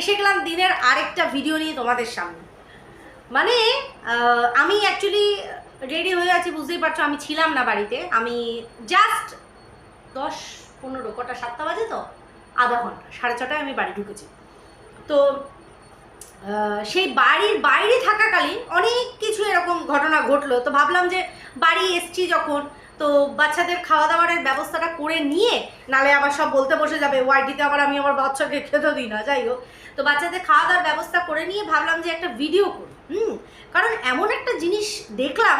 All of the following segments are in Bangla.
এসে গেলাম দিনের আরেকটা ভিডিও নিয়ে তোমাদের সামনে। মানে আমি অ্যাকচুয়ালি রেডি হয়ে আছি, বুঝতেই পারছ, আমি ছিলাম না বাড়িতে। আমি জাস্ট দশ, পনেরো, কটা, সাতটা বাজে তো, আধা ঘণ্টা, সাড়ে ছটায় আমি বাড়ি ঢুকেছি। তো সেই বাড়ির বাইরে থাকাকালীন অনেক কিছু এরকম ঘটনা ঘটলো। তো ভাবলাম যে বাড়ি এসছি যখন তো বাচ্চাদের খাওয়া দাওয়ারের ব্যবস্থাটা করে নিয়ে নালে আবার সব বলতে বসে যাবে, ওয়াইটিতে আবার আমি আমার বাচ্চাকে খেতে দিই না। যাই হোক, তো বাচ্চাদের খাওয়া দাওয়ার ব্যবস্থা করে নিয়ে ভাবলাম যে একটা ভিডিও করি। হুম, কারণ এমন একটা জিনিস দেখলাম,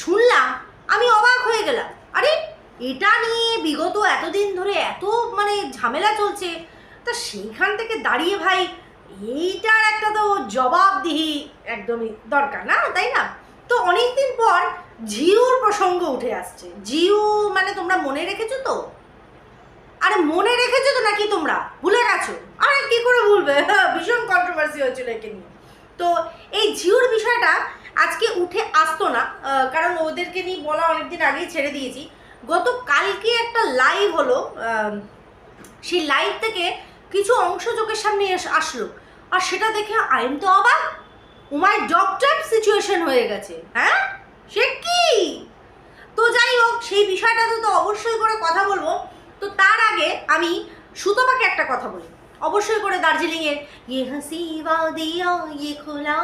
শুনলাম, আমি অবাক হয়ে গেলাম। আরে, এটা নিয়ে বিগত এতদিন ধরে এত মানে ঝামেলা চলছে, তা সেইখান থেকে দাঁড়িয়ে ভাই, এইটার একটা তো জবাবদিহি একদমই দরকার না, তাই না? তো অনেকদিন পর জিওর প্রসঙ্গ উঠে আসছে। জিও মানে তোমরা মনে রেখেছো তো? আরে মনে রেখেছো তো নাকি তোমরা? ভুলে গেছো? আরে কি করে ভুলবে? ভীষণ কন্ট্রোভার্সি হয়েছিল একে নিয়ে। তো এই জিওর বিষয়টা আজকে উঠে আসতো না কারণ ওদেরকে নিয়ে বলা অনেকদিন আগেই ছেড়ে দিয়েছি। গত কালকে একটা লাইভ হলো সেই লাইভ থেকে কিছু অংশ চোখের সামনে আসলো। আর সেটা দেখে আইন তো অবাক। উমায় ট্র্যাপ সিচুয়েশন হয়ে গেছে হ্যাঁ? সে কি? তো যাই হোক, সেই বিষয়টাতে তো অবশ্যই করে কথা বলব। তো তার আগে আমি সুতপাকে একটা কথা বলি। অবশ্যই করে দার্জিলিংয়ের ইয়ে হাসি বা দিয়া ইয়ে খোলা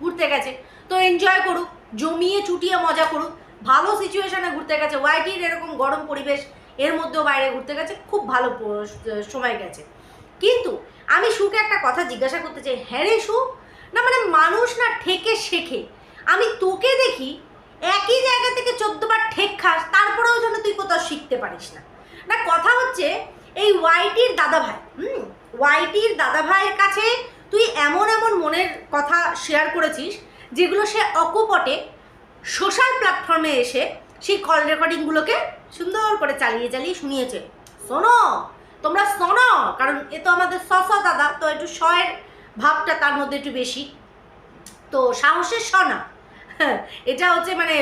ঘুরতে গেছে। তো এনজয় করুক, জমিয়ে চুটিয়ে মজা করুক, ভালো সিচুয়েশনে ঘুরতে গেছে। ওয়াইটির এরকম গরম পরিবেশ, এর মধ্যেও বাইরে ঘুরতে গেছে, খুব ভালো সময় গেছে। কিন্তু আমি সুকে একটা কথা জিজ্ঞাসা করতে চাই হ্যাঁ রে সু? না মানে মানুষ না ঠেকে শেখে। আমি তোকে দেখি একই জায়গা থেকে চোদ্দবার ঠেক খাস, তারপরেও যেন তুই কোথাও শিখতে পারিস না। না, কথা হচ্ছে, এই ওয়াইটির দাদা ভাই হুম, ওয়াইটির দাদা ভাইয়ের কাছে তুই এমন এমন মনের কথা শেয়ার করেছিস, যেগুলো সে অকপটে সোশ্যাল প্ল্যাটফর্মে এসে সেই কল রেকর্ডিংগুলোকে সুন্দর করে চালিয়ে চালিয়ে শুনিয়েছে। শোনো, তোমরা শোনো, কারণ এ তো আমাদের সস দাদা, তো একটু শয়ের ভাবটা তার মধ্যে একটু বেশি। তো সাহসের স না। এটা হচ্ছে মানে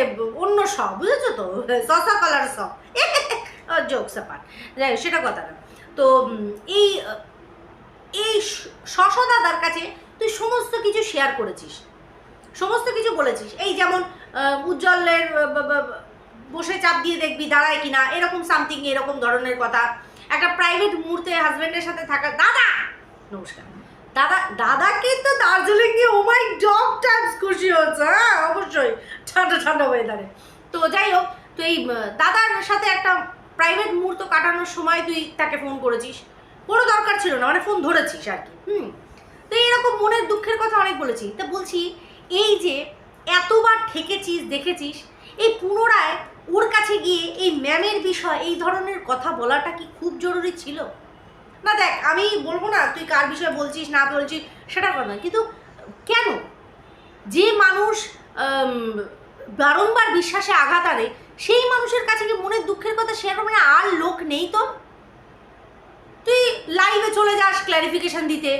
অন্য স, বুঝেছ তো? সসা কলার স। জোক সাপার যাই সেটা কথা না। তো এই এই শশ দাদার কাছে তুই সমস্ত কিছু শেয়ার করেছিস। সমস্ত কিছু বলেছিস। এই যেমন উজ্জ্বলের বসে চাপ দিয়ে দেখবি দাঁড়ায় কিনা, এরকম সামথিং এরকম ধরনের কথা। একটা প্রাইভেট মুহূর্তে হাজব্যান্ডের সাথে থাকা দাদা! নমস্কার। দাদা দাদা কিন্তু দার্জিলিং গিয়ে ও মাই ডগ টাইমস খুশি হচ্ছে হ্যাঁ অবশ্যই। ঠান্ডা ঠান্ডা ওয়েদারে তো যাই হোক তুই এই দাদার সাথে একটা প্রাইভেট মুহূর্ত কাটানোর সময় তুই তাকে ফোন করেছিস? কোনো দরকার ছিল না মানে ফোন ধরেছিস আর কি, হুম? তো এরকম মনের দুঃখের কথা অনেক বলেছি। তা বলছি, এই যে এতবার ঠেকেছিস, দেখেছিস, এই পুনরায় ওর কাছে গিয়ে এই ম্যামের বিষয়, এই ধরনের কথা বলাটা কি খুব জরুরি ছিল? না দেখ, আমি বলব না তুই কার বিষয়ে বলছিস, না বলছিস, সেটা কথা কিন্তু কেন? যে মানুষ বারংবার বিশ্বাসে আঘাত আনে, সেই মানুষের কাছে কি মনের দুঃখের কথা না? আর লোক নেই তো। তুই লাইভে চলে যাস ক্ল্যারিফিকেশন দিতে।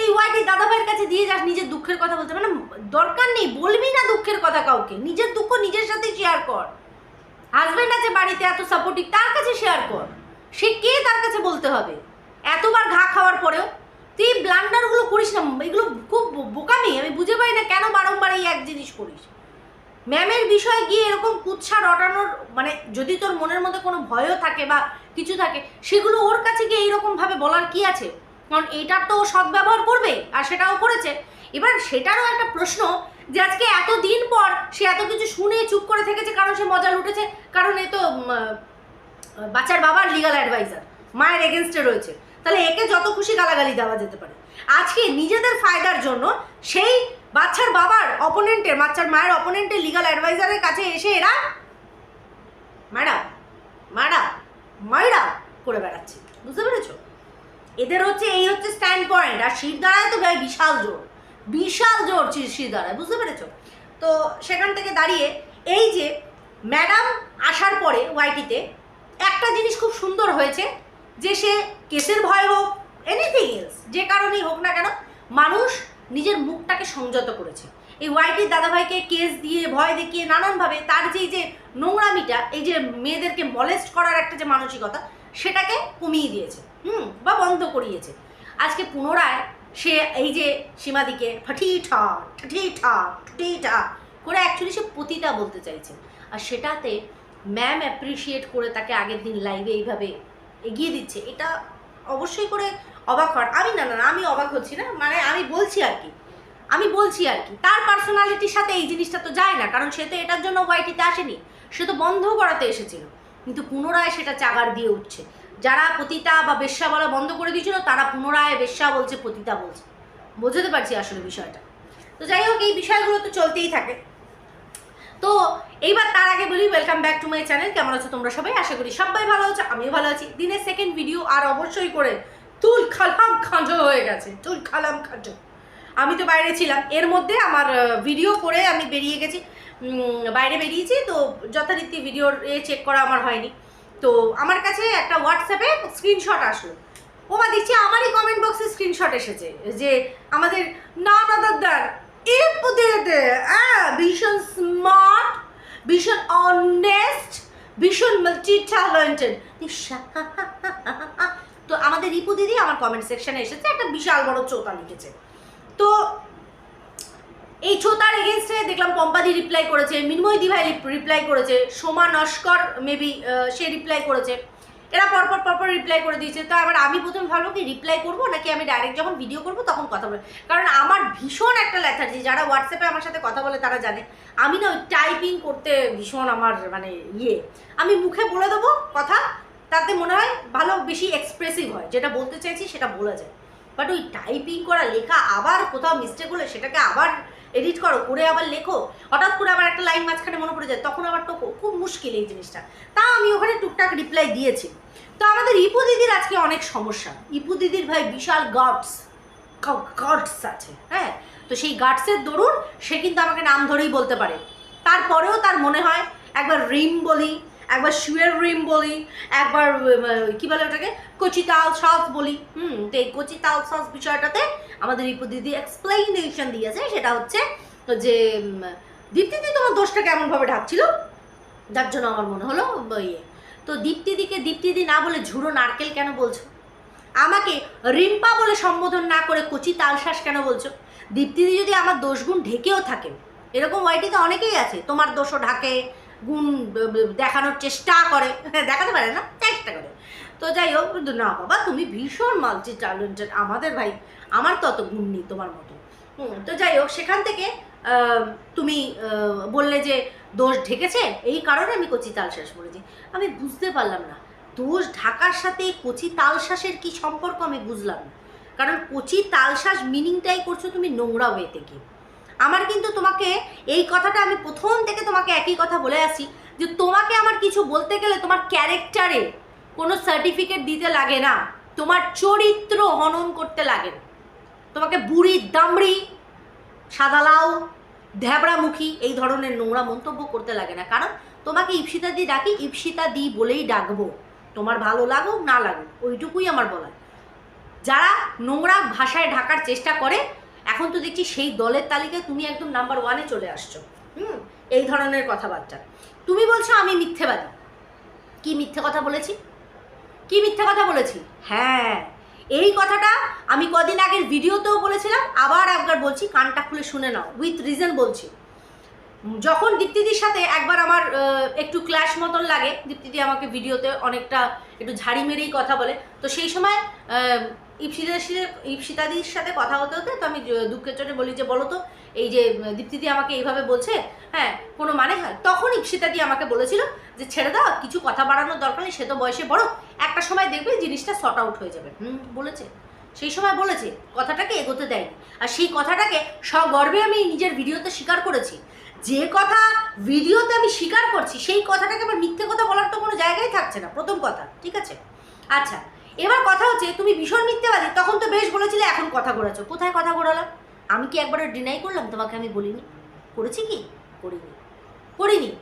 এই ওয়াইটি দাদাভাইয়ের কাছে দিয়ে যাস নিজের দুঃখের কথা বলতে। মানে দরকার নেই, বলবি না দুঃখের কথা কাউকে। নিজের দুঃখ নিজের সাথে শেয়ার কর। হাজব্যান্ড আছে বাড়িতে, এত সাপোর্টিভ তার কাছে শেয়ার কর। সে কে তার কাছে বলতে হবে? এতবার ঘা খাওয়ার পরেও। তুই ব্লান্ডারগুলো করিস না, এগুলো খুব বোকামি। আমি বুঝে পাই না কেন বারংবার এই এক জিনিস করিস। ম্যামের বিষয়ে গিয়ে এরকম কুৎসা রটানোর মানে যদি তোর মনের মধ্যে কোনো ভয়ও থাকে বা কিছু থাকে, সেগুলো ওর কাছে গিয়ে এইরকমভাবে বলার কি আছে? কারণ এইটার তো ও সদ্ব্যবহার করবে আর সেটাও করেছে। এবার সেটারও একটা প্রশ্ন যে আজকে এত দিন পর সে এত কিছু শুনে চুপ করে থেকেছে কারণ সে মজা লুটেছে? কারণ এ তো বাচ্চার বাবার লিগাল অ্যাডভাইজার মায়ের এগেনস্টে রয়েছে। তাহলে একে যত খুশি গালাগালি দেওয়া যেতে পারে। আজকে নিজেদের ফায়দার জন্য সেই বাচ্চার বাবার অপোনেন্টের বাচ্চার মায়ের অপোনেন্টের লিগাল অ্যাডভাইজারের কাছে এসে এরা ম্যাডাম ম্যাডাম মাইরা করে বেড়াচ্ছে। বুঝতে পেরেছ? এদের হচ্ছে, এই হচ্ছে স্ট্যান্ড পয়েন্ট আর শির শিরদাঁড়ায় তো ভাই বিশাল জোর। বিশাল জোর চি- শিরদাঁড়ায় বুঝতে পেরেছ? তো সেখান থেকে দাঁড়িয়ে এই যে ম্যাডাম আসার পরে ওয়াইটিতে একটা জিনিস খুব সুন্দর হয়েছে। যে সে কেসের ভয় হোক এনিথিং এলস যে কারণেই হোক না কেন, মানুষ নিজের মুখটাকে সংযত করেছে। এই ওয়াইটির দাদাভাইকে কেস দিয়ে, ভয় দেখিয়ে নানানভাবে তার যে যে নোংরামিটা, এই যে মেয়েদেরকে মলেস্ট করার একটা যে মানসিকতা, সেটাকে কমিয়ে দিয়েছে, হুম, বা বন্ধ করিয়েছে। আজকে পুনরায় সে এই যে সীমাদিকে ফাটি ঠা ঠা ঠা করে অ্যাকচুয়ালি সে পতিতা বলতে চাইছে। আর সেটাতে ম্যাম অ্যাপ্রিসিয়েট করে তাকে আগের দিন লাইভে এইভাবে এগিয়ে দিচ্ছে, এটা অবশ্যই করে অবাক হওয়ার। আমি না না আমি অবাক হচ্ছি না মানে আমি বলছি আর কি। আমি বলছি আর কি, তার পার্সোনালিটির সাথে এই জিনিসটা তো যায় না, কারণ সে তো এটার জন্য ওয়াইটিতে আসেনি, সে তো বন্ধ করাতে এসেছিল, কিন্তু পুনরায় সেটা চাগার দিয়ে উঠছে। যারা পতিতা বা বেশ্যা বলা বন্ধ করে দিয়েছিল, তারা পুনরায় বেশ্যা বলছে, পতিতা বলছে। বোঝাতে পারছি আসলে বিষয়টা। তো যাই হোক, এই বিষয়গুলো তো চলতেই থাকে। তো এইবার তার আগে বলি welcome back to my channel কেমন আছো তোমরা সবাই? আশা করি সবাই ভালো আছো, আমিও ভালো আছি। দিনের সেকেন্ড ভিডিও আর অবশ্যই করে তুল খালাম খাঁজো হয়ে গেছে, তুল খালাম খাঁজো। আমি তো বাইরে ছিলাম। এর মধ্যে আমার ভিডিও করে আমি বেরিয়ে গেছি। বাইরে বেরিয়েছি, তো যথারীতি ভিডিওর এ চেক করা আমার হয়নি। তো আমার কাছে একটা হোয়াটসঅ্যাপে স্ক্রিনশট আসলো। ও মা দেখছি আমারই কমেন্ট বক্সে স্ক্রিনশট এসেছে যে আমাদের না দাদার এ দে হ্যাঁ ভীষণ স্মার্ট ভীষণ অনেস্ট ভীষণ মাল্টি ট্যালেন্টেড তো আমাদের রিপু দিদি আমার কমেন্ট সেকশনে এসেছে, একটা বিশাল বড় চোতা লিখেছে। তো এই ছোতার এগেনস্টে দেখলাম পম্পাদি রিপ্লাই করেছে, মিনময় দিভাই রিপ্লাই করেছে, সোমা নস্কর মেবি সে রিপ্লাই করেছে। এরা পরপর পরপর রিপ্লাই করে দিয়েছে। তো আবার আমি প্রথম ভাবলাম কি রিপ্লাই করব নাকি আমি ডাইরেক্ট যখন ভিডিও করব তখন কথা বলব? কারণ আমার ভীষণ একটা ল্যাথার্জি যারা হোয়াটসঅ্যাপে আমার সাথে কথা বলে তারা জানে। আমি না ওই টাইপিং করতে ভীষণ আমার মানে ইয়ে। আমি মুখে বলে দেবো কথা, তাতে মনে হয় ভালো বেশি এক্সপ্রেসিভ হয়। যেটা বলতে চাইছি সেটা বলা যায়। বাট ওই টাইপিং করা লেখা আবার কোথাও মিস্টেক হলে সেটাকে আবার এডিট করো, করে আবার লেখো। হঠাৎ করে আবার একটা লাইন মাঝখানে মনে পড়ে যায়, তখন আবার টোকো। খুব মুশকিল এই জিনিসটা। তা আমি ওখানে টুকটাক রিপ্লাই দিয়েছি। তো আমাদের ইপু দিদির আজকে অনেক সমস্যা। ইপু দিদির ভাই বিশাল গার্ডস গার্ডস আছে হ্যাঁ? তো সেই গার্ডসের দরুন সে কিন্তু আমাকে নাম ধরেই বলতে পারে। তারপরেও তার মনে হয়, একবার রিম বলি একবার শুয়ের রিম বলি, একবার কি বলে ওটাকে? কচি তাল সস বলি। হুম, তো এই কচি তাল সস বিষয়টাতে আমাদের রিপু দিদি এক্সপ্লেনেশন দিয়েছে, সেটা হচ্ছে যে দীপ্তিদি তোমার দোষটা কেমনভাবে ঢাকছিল? যার জন্য আমার মনে হলো ইয়ে। তো দীপ্তিদিকে দীপ্তিদি না বলে ঝুড়ো নারকেল কেন বলছো? আমাকে রিম্পা বলে সম্বোধন না করে কচি তালশ্বাস কেন বলছো? দীপ্তিদি যদি আমার দোষগুণ ঢেকেও থাকে এরকম ওয়াইটিতে অনেকেই আছে, তোমার দোষও ঢাকে গুণ দেখানোর চেষ্টা করে। দেখাতে পারে না, চেষ্টা করে। তো যাই হোক না বাবা, তুমি ভীষণ মাল্টি ট্যালেন্টেড আমাদের ভাই, আমার তো অত গুণ নেই তোমার মতো। তো যাই হোক, সেখান থেকে তুমি বললে যে দোষ ঢেকেছে, এই কারণে আমি কচি তালশ্বাস বলেছি আমি বুঝতে পারলাম না, দোষ ঢাকার সাথে কচি তালশ্বাসের কি সম্পর্ক আমি বুঝলাম না। কারণ কচি তালশ্বাস মিনিংটাই করছ তুমি নোংরা ওয়েতে গিয়ে। আমার কিন্তু তোমাকে এই কথাটা আমি প্রথম থেকে তোমাকে একই কথা বলে আসি, যে তোমাকে আমার কিছু বলতে গেলে তোমার ক্যারেক্টারে কোনো সার্টিফিকেট দিতে লাগে না। তোমার চরিত্র হনন করতে লাগে তোমাকে বুড়ি, দামড়ি সাদালাও ধ্যাবড়ামুখী এই ধরনের নোংরা মন্তব্য করতে লাগে না। কারণ তোমাকে ইপসিতা দি ডাকি, ইপসিতা দি বলেই ডাকবো। তোমার ভালো লাগুক, না লাগুক, ওইটুকুই আমার বলার। যারা নোংরা ভাষায় ঢাকার চেষ্টা করে এখন তো দেখছি সেই দলের তালিকায় তুমি একদম নাম্বার ওয়ানে চলে আসছো। হুম? এই ধরনের কথাবার্তা। তুমি বলছো আমি মিথ্যেবাদী। কি মিথ্যে কথা বলেছি? কি মিথ্যে কথা বলেছি? হ্যাঁ। এই কথাটা আমি কদিন আগের ভিডিওতেও বলেছিলাম, আবার একবার বলছি, কানটা খুলে শুনে নাও। উইথ রিজন বলছি। যখন দীপ্তিদির সাথে একবার আমার একটু ক্ল্যাশ মতন লাগে, দীপ্তিদি আমাকে ভিডিওতে অনেকটা একটু ঝাড়ি মেরেই কথা বলে, তো সেই সময় ইপসিতাদির সাথে কথা হতে হতে তো আমি দুঃখের চোটে বলি যে, বলো তো, এই যে দীপ্তিদি আমাকে এইভাবে বলছে হ্যাঁ কোনো মানে হয়? তখন ইপসিতাদি আমাকে বলেছিল যে, ছেড়ে দাও, কিছু কথা বাড়ানোর দরকার নেই, সে তো বয়সে বড়, একটা সময় দেখবে জিনিসটা শর্ট আউট হয়ে যাবে। হুম, বলেছে। সেই সময় বলেছে, কথাটাকে এগোতে দেয়নি। আর সেই কথাটাকে সগর্বে আমি নিজের ভিডিওতে স্বীকার করেছি। যে কথা ভিডিওতে আমি স্বীকার করছি, সেই কথাটাকে আমার মিথ্যে কথা বলার তো কোনো জায়গায় থাকছে না, প্রথম কথা, ঠিক আছে? আচ্ছা এবার কথা হচ্ছে, তুমি ভীষণ মিথ্যেবাদী, তখন তো বেশ বলেছিলে এখন কথা ঘোরাচ্ছ। কোথায় কথা ঘোরালাম? আমি কি একবারও ডিনাই করলাম? তোমাকে আমি বলিনি। করেছি কি? করিনি। করিনি।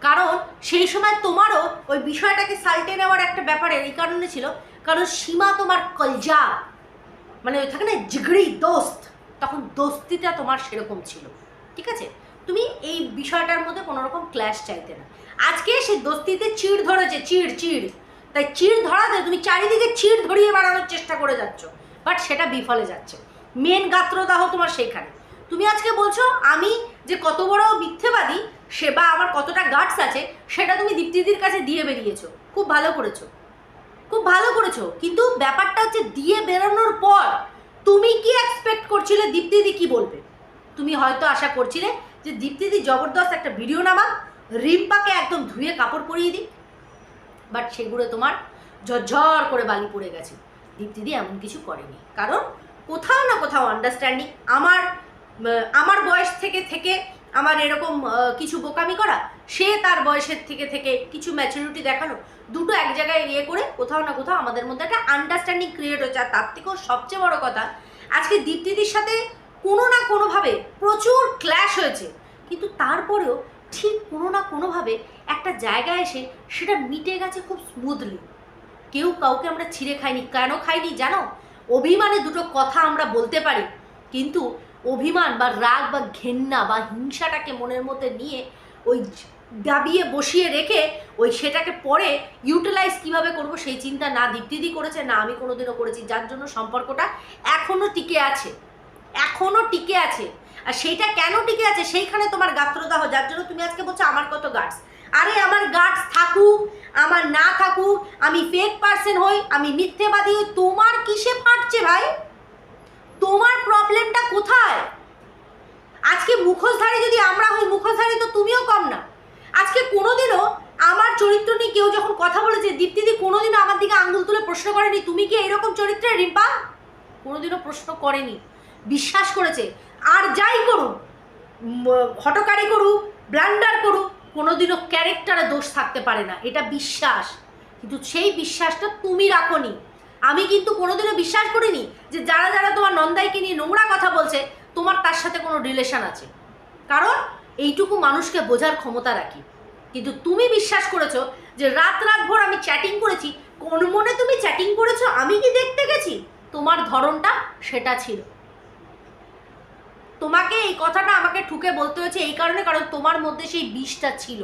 কারণ সেই সময় তোমারও ওই বিষয়টাকে সাল্টে নেওয়ার একটা ব্যাপারে এই কারণে ছিল, কারণ সীমা তোমার কলজা মানে ওই থাকে না, জিগড়ি দোস্ত। তখন দোস্তিটা তোমার সেরকম ছিল। ঠিক আছে? তুমি এই বিষয়টার মধ্যে কোনো রকম ক্ল্যাশ চাইতে না। আজকে সে দোস্তিতে চিড় ধরেছে, চিড় চিড়। তাই চিড় ধরা ধরাতে তুমি চারিদিকে চিড় ধরিয়ে বাড়ানোর চেষ্টা করে যাচ্ছ বাট সেটা বিফলে যাচ্ছে। মেন গাত্রদাহ তোমার সেইখানে। তুমি আজকে বলছো, আমি যে কত বড় মিথ্যেবাদী, সে বা আমার কতটা গার্ডস আছে, সেটা তুমি দীপ্তিদির কাছে দিয়ে বেরিয়েছো। খুব ভালো করেছ। খুব ভালো করেছ। কিন্তু ব্যাপারটা হচ্ছে দিয়ে বেরোনোর পর তুমি কি এক্সপেক্ট করছিলে, দীপ্তিদি কি বলবে? তুমি হয়তো আশা করছিলে যে দীপ্তিদি জবরদস্ত একটা ভিডিও নামাক, রিম্পাকে একদম ধুয়ে কাপড় পরিয়ে দিক বাট সেগুলো তোমার ঝরঝর করে বালি পড়ে গেছে। দীপ্তিদি এমন কিছু করেনি। কারণ কোথাও না কোথাও আন্ডারস্ট্যান্ডিং আমার আমার বয়স থেকে থেকে আমার এরকম কিছু বোকামি করা, সে তার বয়সের থেকে থেকে কিছু ম্যাচুরিটি দেখানো, দুটো এক জায়গায় ইয়ে করে কোথাও না কোথাও আমাদের মধ্যে একটা আন্ডারস্ট্যান্ডিং ক্রিয়েট হচ্ছে আর তার থেকেও সবচেয়ে বড় কথা, আজকে দীপ্তিদির সাথে কোনো না কোনোভাবে প্রচুর ক্ল্যাশ হয়েছে। কিন্তু তারপরেও ঠিক কোনো না কোনোভাবে একটা জায়গায় এসে সেটা মিটে গেছে খুব স্মুথলি কেউ কাউকে আমরা ছিঁড়ে খাইনি। কেন খাইনি জানো? অভিমানে দুটো কথা আমরা বলতে পারি, কিন্তু অভিমান বা রাগ বা ঘেন্না বা হিংসাটাকে মনের মধ্যে নিয়ে ওই দাবিয়ে বসিয়ে রেখে ওই সেটাকে পরে ইউটিলাইজ কীভাবে করব সেই চিন্তা না দীপ্তিদি করেছে, না আমি কোনোদিনও করেছি। যার জন্য সম্পর্কটা এখনও টিকে আছে। এখনও টিকে আছে। আর সেইটা কেন টিকে আছে? সেইখানে তোমার গাত্রদাহ। যার জন্য তুমি আজকে বলছো, আমার কত গার্ডস আরে আমার গার্ডস থাকুক আমার না থাকুক আমি ফেক পার্সন হই, আমি মিথ্যেবাদী হই, তোমার কিসে ফাটছে ভাই? তোমার প্রবলেমটা কোথায়? আজকে মুখোশধারী যদি আমরা হই, মুখোশধারী তো তুমিও কম না। আজকে কোনোদিনও আমার চরিত্র নিয়ে কেউ যখন কথা বলেছে দীপ্তিদি কোনোদিনও আমার দিকে আঙ্গুল তুলে প্রশ্ন করেনি, তুমি কি এরকম চরিত্রের, রিম্পা? কোনোদিনও প্রশ্ন করেনি, বিশ্বাস করেছে। আর যাই করুক হটকারি করুক ব্লান্ডার করুক, কোনোদিনও ক্যারেক্টারে দোষ থাকতে পারে না, এটা বিশ্বাস। কিন্তু সেই বিশ্বাসটা তুমি রাখোনি। আমি কিন্তু কোনোদিনও বিশ্বাস করিনি যে যারা যারা তোমার নন্দাইকে নিয়ে নোংরা কথা বলছে, তোমার তার সাথে কোনো রিলেশন আছে। কারণ এইটুকু মানুষকে বোঝার ক্ষমতা রাখি। কিন্তু তুমি বিশ্বাস করেছ যে রাত রাত ভোর আমি চ্যাটিং করেছি, কোন মনে তুমি চ্যাটিং করেছ? আমি কি দেখতে গেছি? তোমার ধরনটা সেটা ছিল। তোমাকে এই কথাটা আমাকে ঠুকে বলতে হয়েছে এই কারণে কারণ তোমার মধ্যে সেই বিষটা ছিল।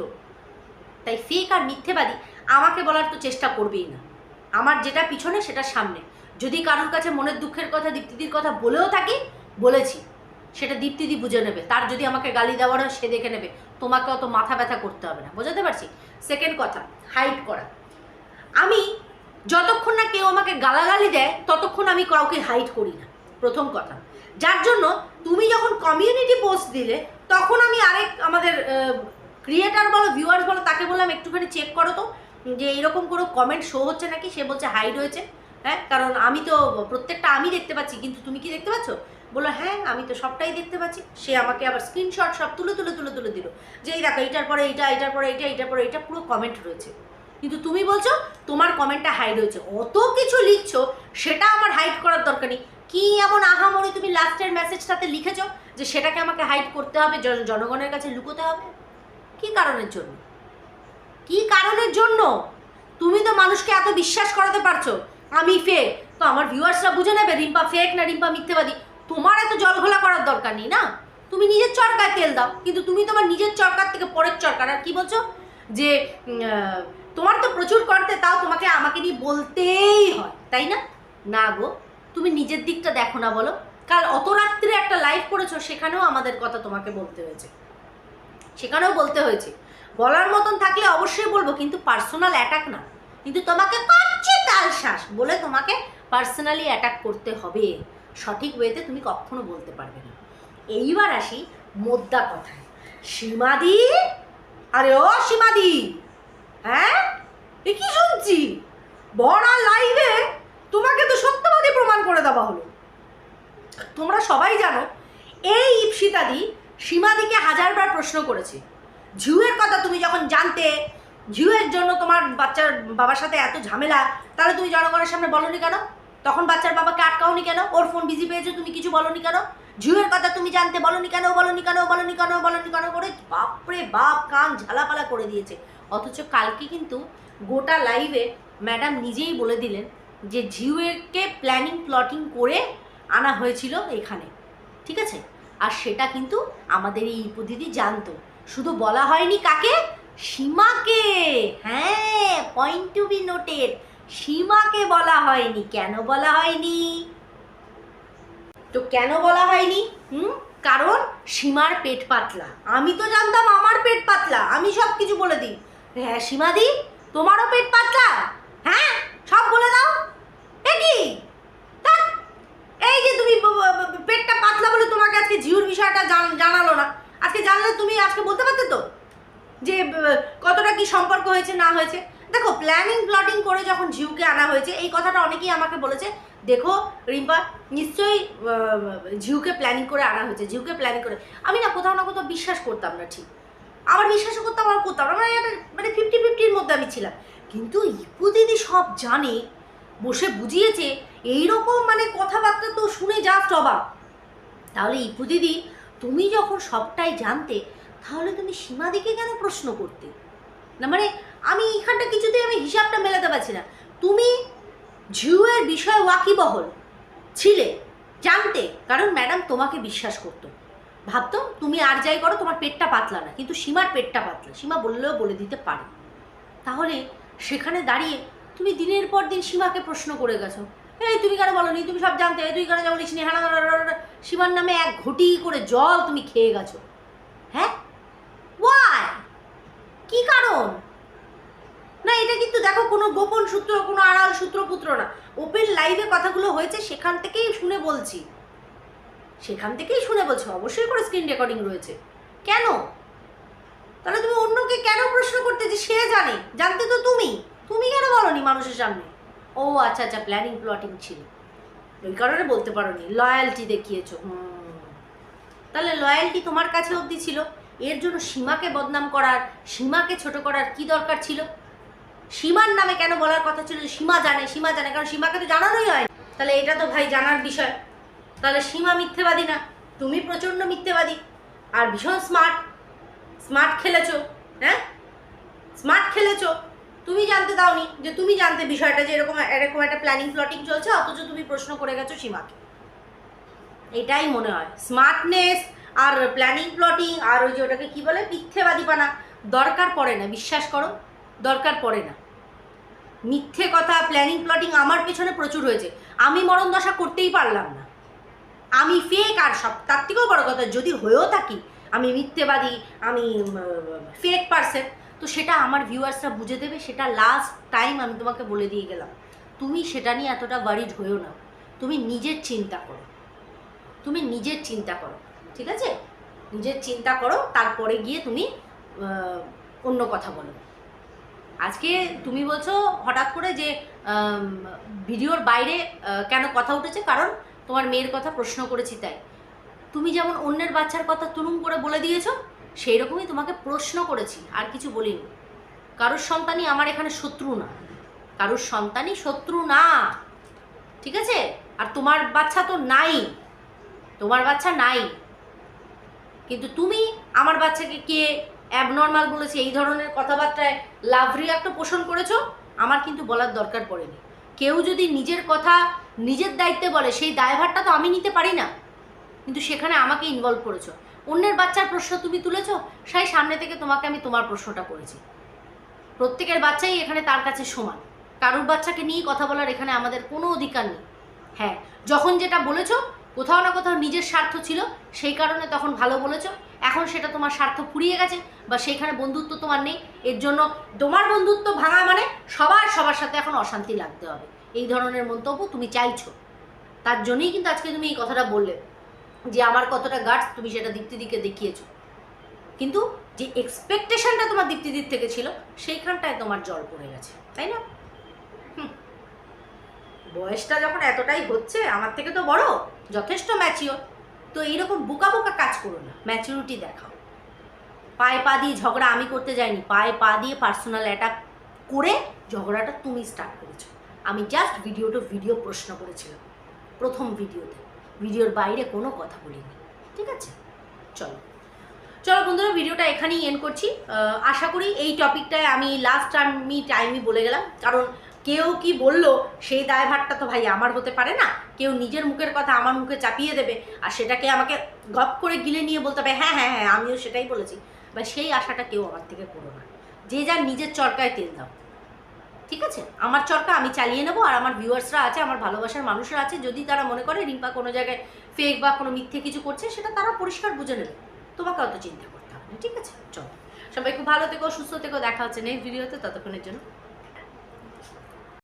তাই ফেক আর মিথ্যেবাদী আমাকে বলার তো চেষ্টা করবেই না। আমার যেটা পিছনে, সেটা সামনে। যদি কারোর কাছে মনের দুঃখের কথা, দীপ্তিদির কথা বলেও থাকি, বলেছি। সেটা দীপ্তিদি বুঝে নেবে। তার যদি আমাকে গালি দেওয়ার হয়, সে দেখে নেবে। তোমাকে অত মাথা ব্যথা করতে হবে না। বোঝাতে পারছি? সেকেন্ড কথা হাইট করা। আমি যতক্ষণ না কেউ আমাকে গালাগালি দেয়, ততক্ষণ আমি কাউকে হাইট করি না। প্রথম কথা। যার জন্য তুমি যখন কমিউনিটি পোস্ট দিলে, তখন আমি আরেক আমাদের ক্রিয়েটার বলো ভিউয়ার্স বলো, তাকে বললাম, একটুখানি চেক করো তো। যে এরকম কোনো কমেন্ট শো হচ্ছে নাকি, সে বলছে হাইড হয়েছে। হ্যাঁ কারণ আমি তো প্রত্যেকটা আমি দেখতে পাচ্ছি, কিন্তু তুমি কি দেখতে পাচ্ছ? বলল হ্যাঁ আমি তো সবটাই দেখতে পাচ্ছি। সে আমাকে আবার স্ক্রিনশট সব তুলে তুলে তুলে তুলে দিল। যে এই দেখো, এইটার পরে এইটা, এইটার পরে এইটা, এইটার পরে এইটা, পুরো কমেন্ট রয়েছে। কিন্তু তুমি বলছো, তোমার কমেন্টটা হাইড হয়েছে। অত কিছু লিখছো, সেটা আমার হাইড করার দরকার নেই। কি এমন আহামরি তুমি লাস্টের মেসেজটাতে লিখেছো যে সেটাকে আমাকে হাইড করতে হবে জনগণের কাছে লুকোতে হবে? কি কারণের জন্য? কি কারণের জন্য? তুমি তো মানুষকে এত বিশ্বাস করাতে পারছ। আমি ফেক তো আমার ভিউয়ার্সরা বুঝে নেবে রিম্পা ফেক না রিম্পা মিথ্যেবাদী। তোমার এত জলঘোলা করার দরকার নেই, না? তুমি নিজের চরকায় তেল দাও, কিন্তু তুমি তোমার নিজের চরকার থেকে পরের চরকার। আর কি বলছো? যে তোমার তো প্রচুর করতে, তাও তোমাকে আমাকে নিয়ে বলতেই হয়, তাই না? না গো, তুমি নিজের দিকটা দেখো না বলো। কাল অত রাত্রে একটা লাইভ করেছ, সেখানেও আমাদের কথা তোমাকে বলতে হয়েছে। সেখানেও বলতে হয়েছে। বলার মতন থাকলে অবশ্যই বলব, কিন্তু পার্সোনাল অ্যাটাক না। কিন্তু তোমাকে কাচ্ছে তাল শ্বাস বলে তোমাকে পার্সোনালি অ্যাটাক করতে হবে। সঠিক ওয়েতে তুমি কখনো বলতে পারবে না। এইবার আসি মোদ্দা কথায়। সীমাদি? আরে ও সীমাদি! হ্যাঁ? এ কি শুনছি? বড়া লাইভে তোমাকে তো সত্যবাদী প্রমাণ করে দেওয়া হলো। তোমরা সবাই জানো, এই ইপসিতাদি সীমাদিকে হাজারবার প্রশ্ন করেছে। ঝিউয়ের কথা তুমি যখন জানতে ঝিউয়ের জন্য তোমার বাচ্চার বাবার সাথে এত ঝামেলা, তাহলে তুমি জনগণের সামনে বলনি কেন? তখন বাচ্চার বাবাকে আটকাওনি কেন? ওর ফোন বিজি পেয়েছ, তুমি কিছু বলনি কেন? ঝিউয়ের কথা তুমি জানতে বলনি কেন বলনি কেন বলনি কেন বলনি কেন করে বাপরে বাপ কান ঝালাপালা করে দিয়েছে। অথচ কালকে কিন্তু গোটা লাইভে ম্যাডাম নিজেই বলে দিলেন যে ঝিউয়েরকে প্ল্যানিং প্লটিং করে আনা হয়েছিল এখানে। ঠিক আছে? আর সেটা কিন্তু আমাদের এই উপদিদি জানতো। শুধু বলা হয়নি কাকে? সীমাকে। হ্যাঁ পয়েন্ট টু বি নোটেড সীমাকে বলা হয়নি। কেন বলা হয়নি? তো কেন বলা হয়নি? হুম? কারণ সীমার পেট পাতলা। আমি তো জানতাম আমার পেট পাতলা। আমি সব কিছু বলে দিই। হ্যাঁ সীমাদি, তোমারও পেট পাতলা? হ্যাঁ সব বলে দাও। কি? এই যে তুমি পেটটা পাতলা বলে তোমাকে আজকে জিওর বিষয়টা জান- জানালো না। আজকে জানলে তুমি আজকে বলতে পারতে তো যে কতটা কি সম্পর্ক হয়েছে, না হয়েছে? দেখো প্ল্যানিং প্লটিং করে যখন ঝিউকে আনা হয়েছে, এই কথাটা অনেকেই আমাকে বলেছে, দেখো, রিম্পা, নিশ্চয়ই ঝিউকে প্ল্যানিং করে আনা হয়েছে, ঝিউকে প্ল্যানিং করে। আমি না কোথাও না কোথাও বিশ্বাস করতাম না, ঠিক। আবার বিশ্বাসও করতাম, আবার করতাম না। মানে মানে ফিফটি ফিফটির মধ্যে আমি ছিলাম। কিন্তু ইপু দিদি সব জানে, বসে বুঝিয়েছে, এইরকম মানে কথাবার্তা তো শুনে যা অবাক। তাহলে ইপু দিদি তুমি যখন সবটাই জানতে, তাহলে তুমি সীমাদিকে কেন প্রশ্ন করতে? না মানে আমি এখানটা কিছুতেই আমি হিসাবটা মেলাতে পারছি না। তুমি ঝিউয়ের বিষয়ে ওয়াকিবহল, ছিলে, জানতে, কারণ ম্যাডাম তোমাকে বিশ্বাস করতো। ভাবতো, তুমি আর যাই করো, তোমার পেটটা পাতলা না, কিন্তু সীমার পেটটা পাতলা, সীমা বললেও বলে দিতে পারে। তাহলে সেখানে দাঁড়িয়ে তুমি দিনের পর দিন সীমাকে প্রশ্ন করে গেছো। এই তুমি কেন বলনি? তুমি সব জানতে। তুই কেন বলিস নি? হ্যাঁ সীমার নামে এক ঘটি করে জল তুমি খেয়ে গেছো। হ্যাঁ? ওয়াই কি কারণ? না, এটা কিন্তু দেখো, কোনো গোপন সূত্র, কোনো আড়াল সূত্রপুত্র না। ওপেন লাইভে কথাগুলো হয়েছে, সেখান থেকেই শুনে বলছি। সেখান থেকেই শুনে বলছো, অবশ্যই করে স্ক্রিন রেকর্ডিং রয়েছে। কেন? তাহলে তুমি অন্যকে কেন প্রশ্ন করতে যে সে জানে? জানতে তো তুমি। তুমি কেন বলনি মানুষের সামনে? ও আচ্ছা আচ্ছা প্ল্যানিং প্লটিং ছিল। ওই কারণে বলতে পারো পারোনি লয়্যালটি দেখিয়েছো। তাহলে লয়্যালটি তোমার কাছে অবধি ছিল? এর জন্য সীমাকে বদনাম করার, সীমাকে ছোট করার কি দরকার ছিল? সীমার নামে কেন বলার কথা ছিল সীমা জানে সীমা জানে, কারণ সীমাকে তো জানানোই হয় তাহলে এটা তো ভাই জানার বিষয়। তাহলে সীমা মিথ্যেবাদী না, তুমি প্রচণ্ড মিথ্যেবাদী। আর ভীষণ স্মার্ট স্মার্ট খেলেছো হ্যাঁ? স্মার্ট খেলেছো তুমি জানতে দাওনি যে তুমি জানতে বিষয়টা যে এরকম এরকম একটা প্ল্যানিং প্লটিং চলছে, অথচ তুমি প্রশ্ন করে গেছো সীমাকে। এটাই মনে হয়। স্মার্টনেস আর প্ল্যানিং প্লটিং আর ওই যে ওটাকে কী বলে? মিথ্যেবাদীপানা। দরকার পড়ে না, বিশ্বাস করো, দরকার পড়ে না। মিথ্যে কথা প্ল্যানিং প্লটিং আমার পেছনে প্রচুর হয়েছে। আমি মরণ দশা করতেই পারলাম না। আমি ফেক আর সব, তার থেকেও বড় কথা, যদি হয়েও থাকি, আমি মিথ্যেবাদী, আমি ফেক পার্সন তো সেটা আমার ভিউয়ার্সরা বুঝে দেবে, সেটা লাস্ট টাইম আমি তোমাকে বলে দিয়ে গেলাম। তুমি সেটা নিয়ে এতটা ওয়ারিড হয়েও না। তুমি নিজের চিন্তা করো। তুমি নিজের চিন্তা করো, ঠিক আছে? নিজের চিন্তা করো, তারপরে গিয়ে তুমি অন্য কথা বলো। আজকে তুমি বলছো হঠাৎ করে যে ভিডিওর বাইরে কেন কথা উঠেছে? কারণ তোমার মেয়ের কথা প্রশ্ন করেছি তাই। তুমি যেমন অন্যের বাচ্চার কথা তুলুম করে বলে দিয়েছ সেই রকমই তোমাকে প্রশ্ন করেছি, আর কিছু বলিনি। কারোর সন্তানই আমার এখানে শত্রু না। কারোর সন্তানই শত্রু না। ঠিক আছে? আর তোমার বাচ্চা তো নাই। তোমার বাচ্চা নাই। কিন্তু তুমি আমার বাচ্চাকে কে অ্যাবনর্মাল বলেছে, এই ধরনের কথাবার্তায় লাভ রিয়াক্ট পোষণ করেছ, আমার কিন্তু বলার দরকার পড়েনি। কেউ যদি নিজের কথা নিজের দায়িত্বে বলে, সেই দায়ভারটা তো আমি নিতে পারি না। কিন্তু সেখানে আমাকে ইনভলভ করেছ। অন্যের বাচ্চার প্রশ্ন তুমি তুলেছ, সাই সামনে থেকে তোমাকে আমি তোমার প্রশ্নটা করেছি। প্রত্যেকের বাচ্চাই এখানে তার কাছে সমান। কারুর বাচ্চাকে নিয়ে কথা বলার এখানে আমাদের কোনো অধিকার নেই। হ্যাঁ যখন যেটা বলেছ, কোথাও না কোথাও নিজের স্বার্থ ছিল, সেই কারণে তখন ভালো বলেছ। এখন সেটা তোমার স্বার্থ ফুরিয়ে গেছে বা সেইখানে বন্ধুত্ব তোমার নেই। এর জন্য তোমার বন্ধুত্ব ভাঙা মানে সবার সবার সাথে এখন অশান্তি লাগতে হবে। এই ধরনের মন্তব্য তুমি চাইছো। তার জন্যই কিন্তু আজকে তুমি এই কথাটা বললে। যে আমার কতটা গার্ডস তুমি সেটা দীপ্তিদিকে দেখিয়েছো। কিন্তু যে এক্সপেকটেশনটা তোমার দীপ্তিদির থেকে ছিল, সেইখানটায় তোমার জল পড়ে গেছে, তাই না। বয়সটা যখন এতটাই হচ্ছে, আমার থেকে তো বড়, যথেষ্ট ম্যাচিওর তো এইরকম বোকা বোকা কাজ করো না ম্যাচিউরিটি দেখাও। পায়ে পা দিয়ে ঝগড়া আমি করতে যাইনি, পায়ে পা দিয়ে পার্সোনাল অ্যাটাক করে ঝগড়াটা তুমি স্টার্ট করেছ। আমি জাস্ট ভিডিও টু ভিডিও প্রশ্ন করেছিলাম, প্রথম ভিডিওতে ভিডিওর বাইরে কোনো কথা বলিনি। ঠিক আছে? চলো। চলো বন্ধুরা, ভিডিওটা এখানেই এন্ড করছি। আশা করি এই টপিকটায় আমি লাস্ট আমি টাইমই বলে গেলাম। কারণ কেউ কি বলল, সেই দায়ভারটা তো ভাই আমার হতে পারে না। কেউ নিজের মুখের কথা আমার মুখে চাপিয়ে দেবে আর সেটাকে আমাকে গপ করে গিলে নিয়ে বলতে হবে হ্যাঁ হ্যাঁ হ্যাঁ আমিও সেটাই বলেছি। বা সেই আশাটা কেউ আমার থেকে করো না। যে যার নিজের চরকায় তেল দাও। ঠিক আছে? আমার চরকা আমি চালিয়ে নেব আর আমার ভিউয়ার্সরা আছে, আমার ভালোবাসার মানুষরা আছে, যদি তারা মনে করে রিম্পা কোনো জায়গায় ফেক বা কোনো মিথ্যে কিছু করছে, সেটা তারা পরিষ্কার বুঝে নেবে। তোমাকে অত চিন্তা করতে হবে না, ঠিক আছে? চলো। সবাই খুব ভালো থেকো, সুস্থ থেকো, দেখা হচ্ছে নেক্সট ভিডিওতে ততক্ষণের জন্য।